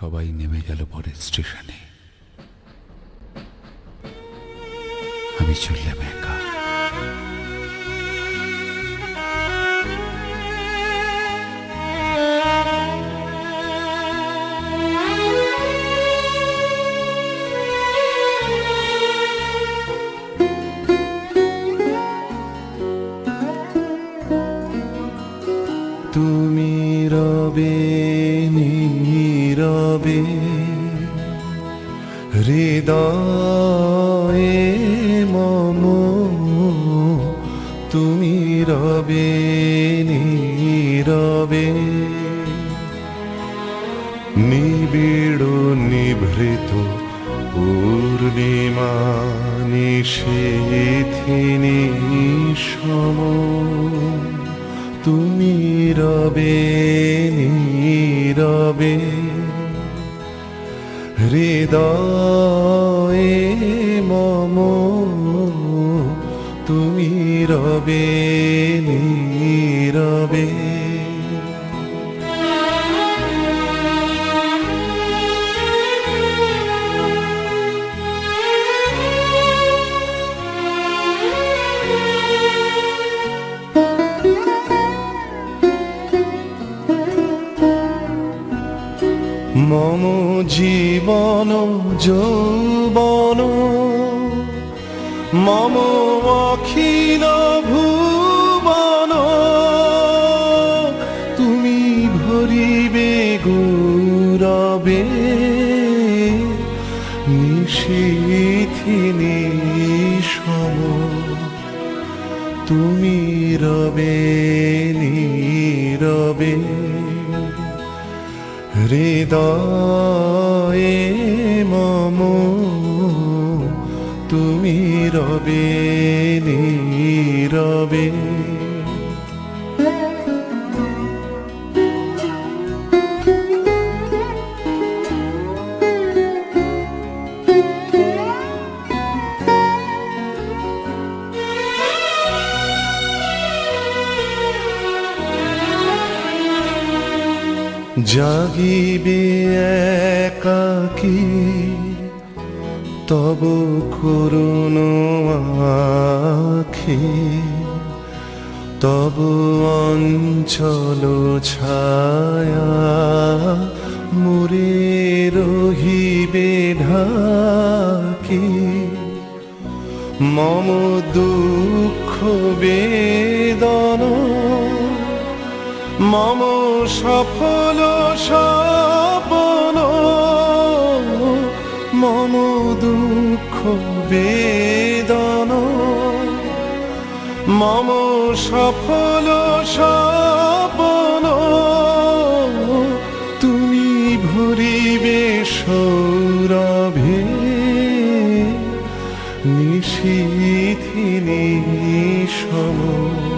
সবাই নেমে গেল পরের স্টেশনে। আমি চললাম একা। তুমি রবে নীরবে হৃদয়ে মম তুমি রবে নীরবে। নিবিড় নিভৃত পূর্ণিমা নিষেধিনী সম। তুমি রবে নীরবে। হৃদয়ে মম তুমি রবে নীরবে। মম জীবন যৌবন মম অখিল ভুবন তুমি ভরিবে গৌরবে নিশীথিনী সম তুমি রবে নীরবে। হৃদয়ে মম তুমি রবে নীরবে। জাগিবে একাকি তব করুণ আখি তব অঞ্চল ছায়া মুরে রহিবে ঢাকি। মম দুঃখ বেদনা মম সফল স্বপন মম দুঃখ বেদন মম সফল স্বপন তুমি ভরিবে সৌরভে নিশীথিনী সম।